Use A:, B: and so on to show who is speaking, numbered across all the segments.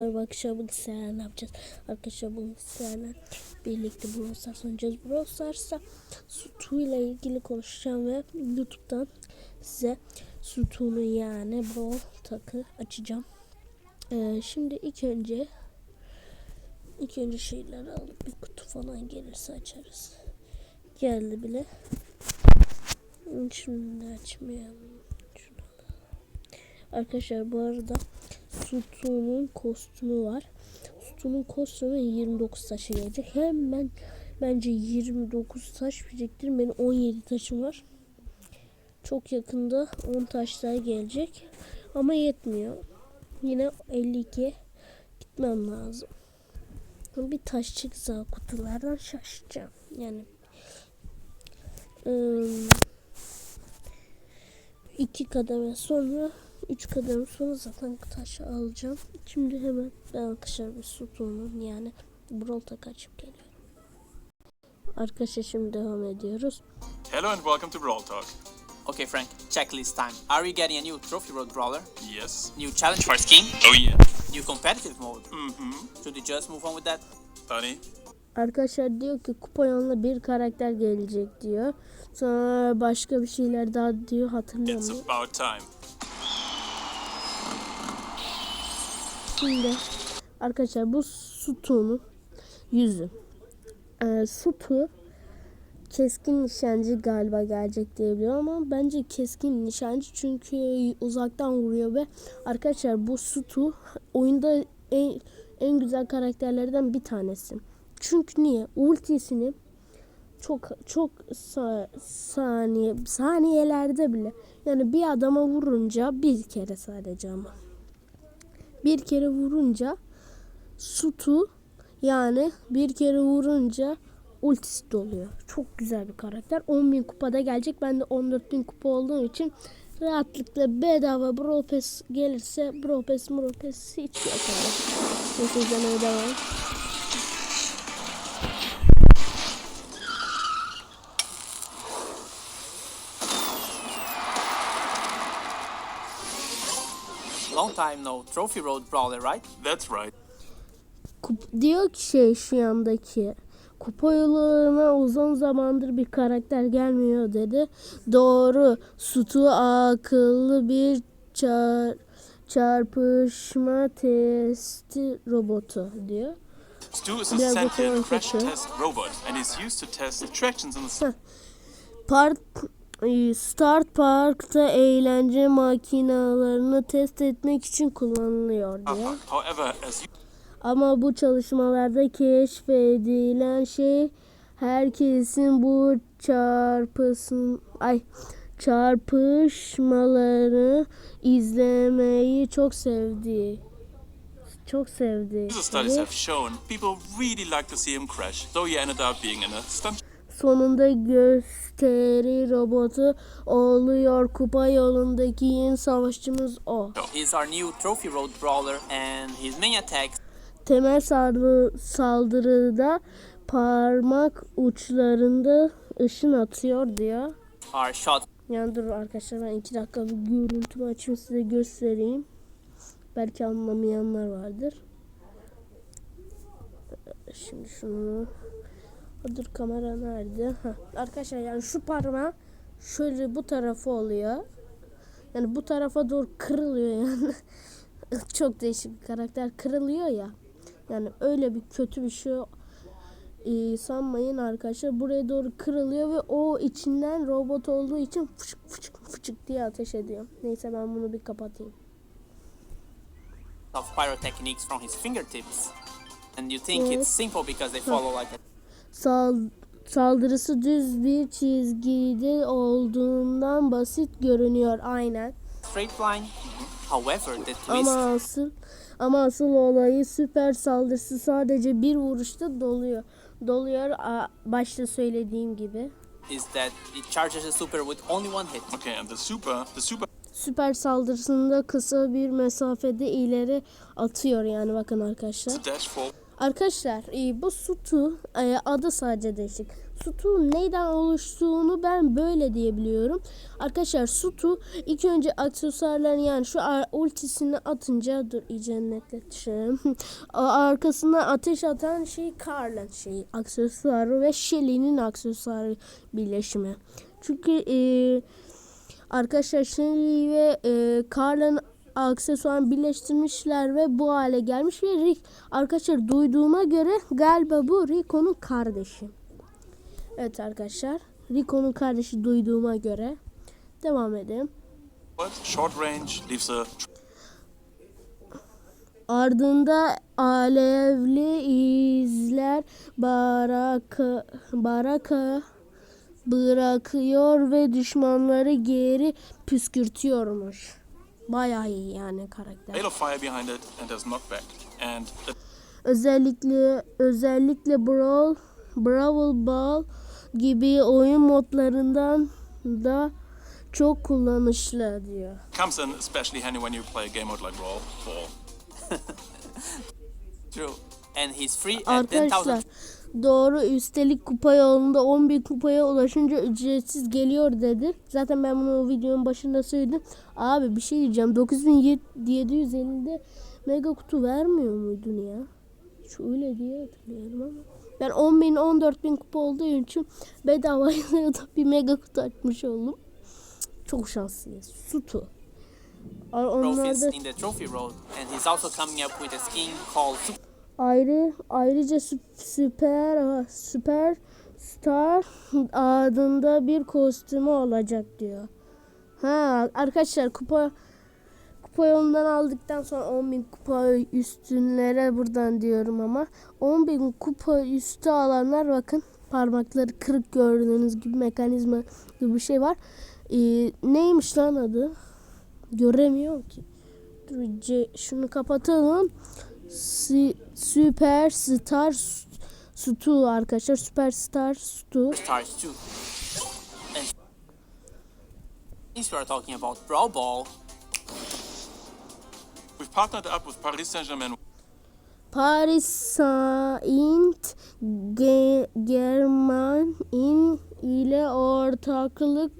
A: Arkadaşlar bugün sizlerle ne yapacağız? Arkadaşlar bugün sizlerle birlikte Brawl Stars oynayacağız. Brawl Stars'ta Sutu ile ilgili konuşacağım ve YouTube'dan size Sutu'nu yani Brawl takı açacağım. Ee, şimdi ilk önce ilk önce şeyleri alıp bir kutu falan gelirse açarız. Geldi bile. Şimdi açmayalım. Şunu. Arkadaşlar bu arada Sutu'nun kostümü var. Sutu'nun kostümü 29 taşa gelecek. Hemen bence 29 taş biriktirin. Benim 17 taşım var. Çok yakında 10 taş daha gelecek. Ama yetmiyor. Yine 52 gitmem lazım. Bir taş çıksa kutulardan şaşacağım. Yani ıı, iki kademe sonra 3 kademe sonra zaten taş alacağım. Şimdi hemen ben arkadaşlar bir sütunun yani Brawl açıp geliyorum. Arkadaşlar şimdi devam ediyoruz.
B: Hello and welcome to Brawl Talk.
C: Okay, Frank, checklist time. Are we getting a new Trophy Road Brawler?
B: Yes.
C: New challenge for skin?
B: Oh yeah.
C: New competitive mode?
B: Mm-hmm.
C: Should we just move on with that?
B: Honey,
A: Arkadaşlar diyor ki kupa yoluna bir karakter gelecek diyor. Sonra başka bir şeyler daha diyor
B: it's
A: hatırlamıyorum.
B: about time.
A: Şimdi arkadaşlar bu sütunun yüzü. Ee, sütü keskin nişancı galiba gelecek diye biliyorum ama bence keskin nişancı çünkü uzaktan vuruyor ve arkadaşlar bu sütü oyunda en, en güzel karakterlerden bir tanesi. Çünkü niye? Ultisini çok çok sa- saniye saniyelerde bile yani bir adama vurunca bir kere sadece ama bir kere vurunca Sutu yani bir kere vurunca ultisi doluyor. Çok güzel bir karakter. 10.000 kupada gelecek. Ben de 14.000 kupa olduğum için rahatlıkla bedava Brawl gelirse Brawl Pass, Brawl hiç yok. Neyse izlemeye devam.
C: Time no Trophy Road Brawler, right?
B: That's right.
A: Kup- diyor ki şey şu yandaki kupa yoluna uzun zamandır bir karakter gelmiyor dedi. Doğru. Sutu akıllı bir çar çarpışma testi robotu diyor.
B: Stu is a sentient crash test robot and is used to test attractions in the
A: Park e, Start Park'ta eğlence makinalarını test etmek için kullanılıyor
B: as you
A: Ama bu çalışmalarda keşfedilen şey herkesin bu çarpısın ay çarpışmaları izlemeyi çok sevdiği. Çok sevdiği.
B: user studies have shown, people really like to see him crash, though he ended up being in a stunt
A: Sonunda gösteri robotu oluyor. Kupa yolundaki yeni savaşçımız o.
C: He's our new Trophy Road Brawler and his main attack
A: Temel saldırı, saldırıda parmak uçlarında ışın atıyor diyor.
C: are shot
A: Yani dur arkadaşlar ben iki dakika bir görüntümü açayım size göstereyim. Belki anlamayanlar vardır. Şimdi şunu dur kamera nerede? Heh. Arkadaşlar yani şu parmağı şöyle bu tarafı oluyor. Yani bu tarafa doğru kırılıyor yani. Çok değişik bir karakter kırılıyor ya. Yani öyle bir kötü bir şey e, sanmayın arkadaşlar. Buraya doğru kırılıyor ve o içinden robot olduğu için fışık fışık fışık diye ateş ediyor. Neyse ben bunu bir kapatayım.
C: of pyrotechnics from his fingertips. And you think it's simple because they follow like a
A: Sal saldırısı düz bir çizgide olduğundan basit görünüyor aynen.
C: straight line. However, the twist
A: Ama asıl ama asıl olayı süper saldırısı sadece bir vuruşta doluyor. Doluyor başta söylediğim gibi.
C: is that it charges a super with only one hit.
B: Okay, and the super, the super
A: Süper saldırısında kısa bir mesafede ileri atıyor yani bakın arkadaşlar. Arkadaşlar e, bu Sutu e, adı sadece değişik. Sutu neyden oluştuğunu ben böyle diyebiliyorum. Arkadaşlar Sutu ilk önce aksesuarlarını yani şu ultisini atınca dur iyice netleştirelim. A- Arkasına ateş atan şey Karl'ın şeyi aksesuarı ve Shelly'nin aksesuarı birleşimi. Çünkü e, Arkadaşlar Shelly ve e, Carl'ın aksesuarını birleştirmişler ve bu hale gelmiş ve Rick arkadaşlar duyduğuma göre galiba bu Rico'nun kardeşi. Evet arkadaşlar Rico'nun kardeşi duyduğuma göre devam edelim.
B: Short range leaves a
A: Ardında alevli izler baraka, baraka bırakıyor ve düşmanları geri püskürtüyormuş. Bayağı iyi yani karakter.
B: hail of fire behind it and does knockback. And the
A: Özellikle özellikle Brawl, Brawl Ball gibi oyun modlarından da çok kullanışlı diyor.
B: comes in especially handy when you play a game mode like Brawl Ball.
C: True. And he's free at 10,000.
A: Doğru üstelik kupa yolunda 11 kupaya ulaşınca ücretsiz geliyor dedi. Zaten ben bunu videonun başında söyledim. Abi bir şey diyeceğim 9750'de mega kutu vermiyor muydun ya? Şu öyle diye hatırlıyorum ama. Ben 10 bin 14 bin kupa olduğu için bedava bir mega kutu açmış oldum. Çok şanslıyız. Sutu. Onlar da Ayrı ayrıca sü- süper süper star adında bir kostümü olacak diyor. Ha arkadaşlar kupa kupa yolundan aldıktan sonra 10.000 kupa üstünlere buradan diyorum ama 10.000 kupa üstü alanlar bakın parmakları kırık gördüğünüz gibi mekanizma gibi bir şey var. Ee, neymiş lan adı? Göremiyorum ki. Dur şunu kapatalım. Si- Süperstar St- Stu arkadaşlar. Süperstar Stu.
C: stars too. And since we are talking about Brawl Ball,
B: We've partnered up with Paris Saint-Germain
A: Paris Saint Germain ile ortaklık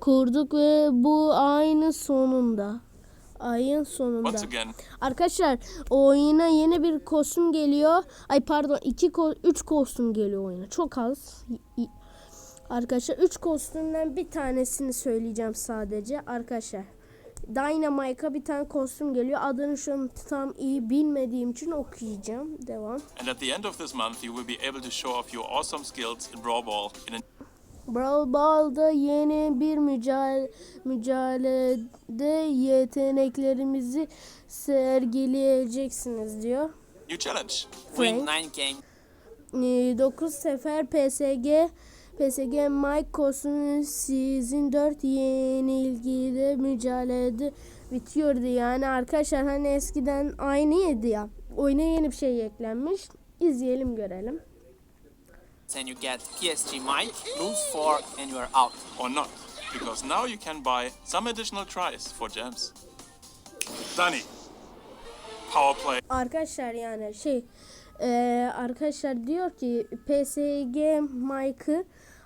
A: kurduk ve bu aynı sonunda. Ayın sonunda. Arkadaşlar oyuna yeni bir kostüm geliyor. Ay pardon iki ko- üç kostüm geliyor oyuna. Çok az. Arkadaşlar üç kostümden bir tanesini söyleyeceğim sadece. Arkadaşlar Dynamite'a bir tane kostüm geliyor. Adını şu an tam iyi bilmediğim için okuyacağım. Devam.
B: And at the end of this month, you will be able to show off your awesome skills in Brawl Ball in a
A: Brawl Ball'da yeni bir mücadele, mücadelede yeteneklerimizi sergileyeceksiniz diyor.
B: new challenge.
C: win
A: Frank.
C: 9 games.
A: 9 sefer PSG PSG Mike kostümü sizin 4 yenilgide mücadelede bitiyordu. Yani arkadaşlar hani eskiden aynıydı ya. Oyuna yeni bir şey eklenmiş. İzleyelim görelim.
C: And you get PSG Mike, lose 4, and you are out.
B: Or not, because now you can buy some additional tries for gems. Danny. Power play.
A: Arkadaşlar yani şey eee, arkadaşlar diyor ki PSG Mike'ı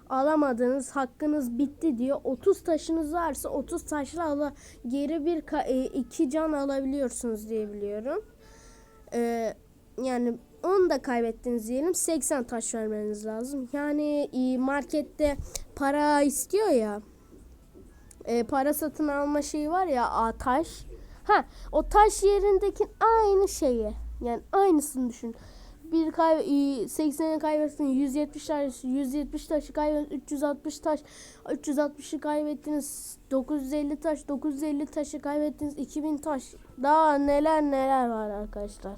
A: alamadınız hakkınız bitti diyor. 30 taşınız varsa 30 taşla ala, geri bir e, iki can alabiliyorsunuz diye biliyorum. Eee, yani onu da kaybettiniz diyelim 80 taş vermeniz lazım. Yani e, markette para istiyor ya e, para satın alma şeyi var ya a, taş. Ha o taş yerindeki aynı şeyi. Yani aynısını düşün. Bir kay e, 80'i kaybettin 170 taş 170 taşı kaybettin 360 taş 360'ı kaybettiniz 950 taş 950 taşı kaybettiniz 2000 taş daha neler neler var arkadaşlar.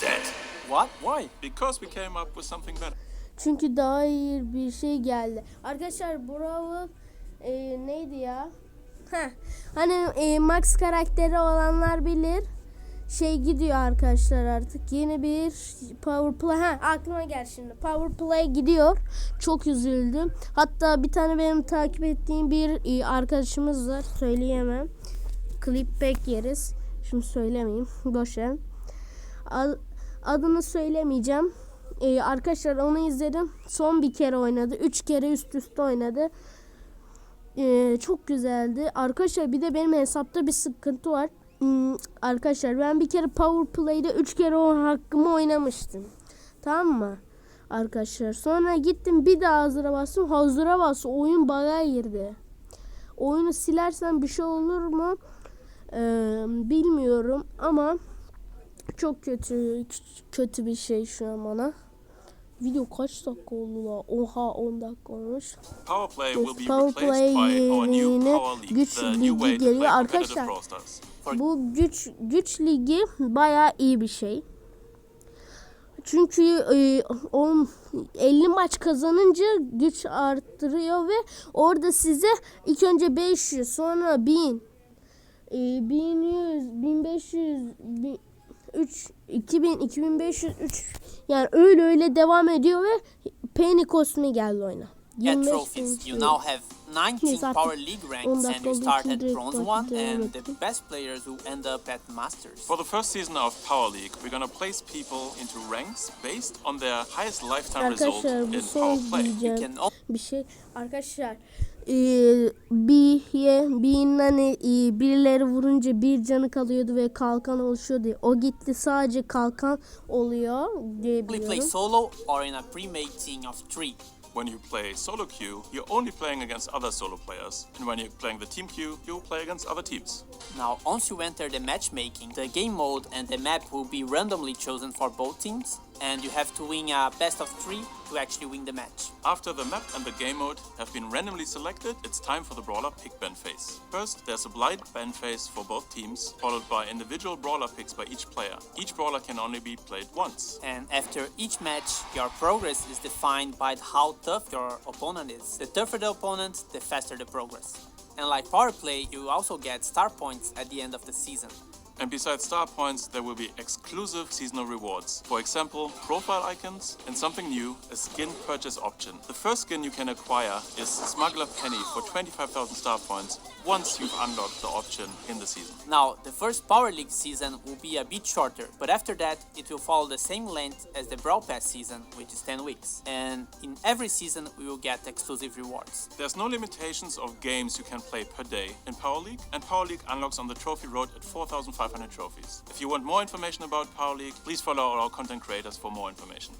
B: Dead.
C: What? Why?
B: Because we came up with something better.
A: Çünkü daha iyi bir şey geldi. Arkadaşlar Brawl e, neydi ya? Heh, hani e, Max karakteri olanlar bilir. Şey gidiyor arkadaşlar artık. Yeni bir Power Play. Ha aklıma gel şimdi. Power Play gidiyor. Çok üzüldüm. Hatta bir tane benim takip ettiğim bir e, arkadaşımız var. Söyleyemem. Clip back yeriz. Şimdi söylemeyeyim. Boş ver. Ad- adını söylemeyeceğim. Ee, arkadaşlar onu izledim. Son bir kere oynadı. Üç kere üst üste oynadı. Ee, çok güzeldi. Arkadaşlar bir de benim hesapta bir sıkıntı var. Hmm, arkadaşlar ben bir kere Power Play'de 3 kere o hakkımı oynamıştım. Tamam mı? Arkadaşlar sonra gittim bir daha hazıra bastım. Hazıra bastım. Oyun bug'a girdi. Oyunu silersen bir şey olur mu? Ee, bilmiyorum ama çok kötü kötü bir şey şu an bana. Video kaç dakika oldu la? Oha 10 dakika olmuş.
B: Power Play will be
A: Power
B: replaced by our new
A: Play'ine
B: Power League,
A: güç ligi geliyor. Arkadaşlar. Bu güç güç ligi bayağı iyi bir şey. Çünkü e, on 50 maç kazanınca güç arttırıyor ve orada size ilk önce 500 sonra 1000 e, 1100 1500 bin- 3 2000 2500 3 yani öyle öyle devam ediyor ve Penny kostümü geldi oyuna. 25
C: trophies. You now have 19
A: Neyse artık
C: Power League ranks
A: 10
C: and you start at Bronze
A: devam
C: 1 and the best players will end up at Masters.
B: For the first season of Power League, we're gonna place people into ranks based on their highest lifetime result in
A: son
B: Power Play.
C: You
A: diyeceğim
C: can
A: bir şey. Arkadaşlar eee bir bir hani eee, birileri vurunca bir canı kalıyordu ve kalkan oluşuyordu. O gitti sadece kalkan oluyor diye
C: only play
A: biliyorum.
C: solo or in a pre-made team of 3.
B: When you play solo queue, you're only playing against other solo players, and when you're playing the team queue, you play against other teams.
C: Now, once you enter the matchmaking, the game mode and the map will be randomly chosen for both teams, and you have to win a best of three to actually win the match.
B: After the map and the game mode have been randomly selected, it's time for the brawler pick ban phase. First, there's a blind ban phase for both teams, followed by individual brawler picks by each player. Each brawler can only be played once.
C: And after each match, your progress is defined by how tough your opponent is. The tougher the opponent, the faster the progress. And like power play, you also get star points at the end of the season.
B: And besides star points, there will be exclusive seasonal rewards. For example, profile icons and something new, a skin purchase option. The first skin you can acquire is Smuggler Penny for 25,000 star points once you've unlocked the option in the season.
C: Now, the first Power League season will be a bit shorter, but after that, it will follow the same length as the Brawl Pass season, which is 10 weeks. And in every season, we will get exclusive rewards.
B: There's no limitations of games you can play per day in Power League, and Power League unlocks on the trophy road at 4,500 trophies. If you want more information about Power League, please follow our content creators for more information.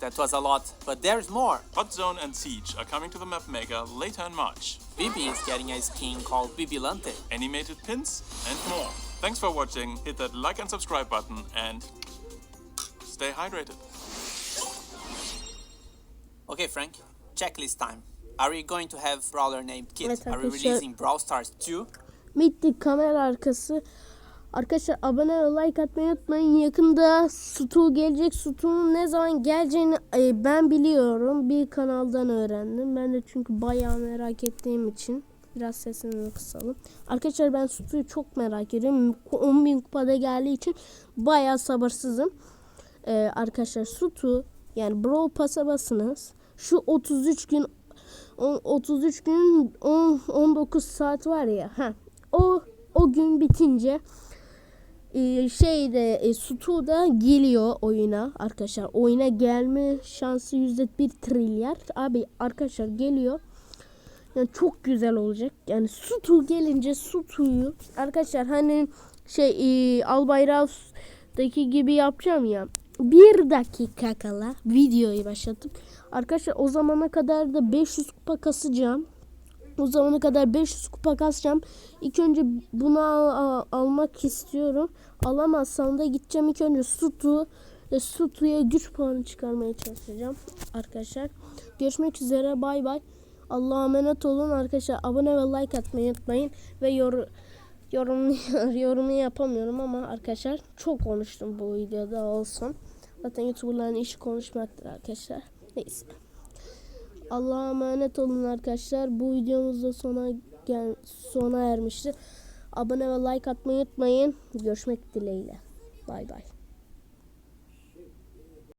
C: That was a lot, but there's more.
B: Hot Zone and Siege are coming to the map maker later in March.
C: Bibi is getting a skin called Bibilante.
B: Animated pins and more. Thanks for watching. Hit that like and subscribe button and stay hydrated.
C: Okay, Frank, checklist time. Are we going to have brawler named Kit? Are we releasing Brawl Stars 2?
A: Bitti kamera arkası. Arkadaşlar abone ve like atmayı unutmayın. Yakında Stu gelecek. Stu'nun ne zaman geleceğini e, ben biliyorum. Bir kanaldan öğrendim. Ben de çünkü bayağı merak ettiğim için. Biraz sesini kısalım. Arkadaşlar ben Stu'yu çok merak ediyorum. 10.000 kupada geldiği için bayağı sabırsızım. Ee, arkadaşlar Stu yani Brawl Pass'a basınız. Şu 33 gün on- 33 gün 10 19 saat var ya. Ha. O o gün bitince e, şeyde e, Stu da geliyor oyuna arkadaşlar. Oyuna gelme şansı yüzde bir trilyar. Abi arkadaşlar geliyor. Yani çok güzel olacak. Yani Stu gelince Stu'yu arkadaşlar hani şey e, Albayrak'taki gibi yapacağım ya. Bir dakika kala videoyu başlatıp arkadaşlar o zamana kadar da 500 kupa kasacağım. O zamana kadar 500 kupa kasacağım. İlk önce bunu al- almak istiyorum. Alamazsam da gideceğim ilk önce Sutu ve Sutu'ya güç puanı çıkarmaya çalışacağım arkadaşlar. Görüşmek üzere bay bay. Allah'a emanet olun arkadaşlar. Abone ve like atmayı unutmayın ve yor yorum yorumu yapamıyorum ama arkadaşlar çok konuştum bu videoda olsun. Zaten YouTuber'ların işi konuşmaktır arkadaşlar. Neyse. Allah'a emanet olun arkadaşlar. Bu videomuz da sona gel sona ermiştir. Abone ve like atmayı unutmayın. Görüşmek dileğiyle. Bay bay.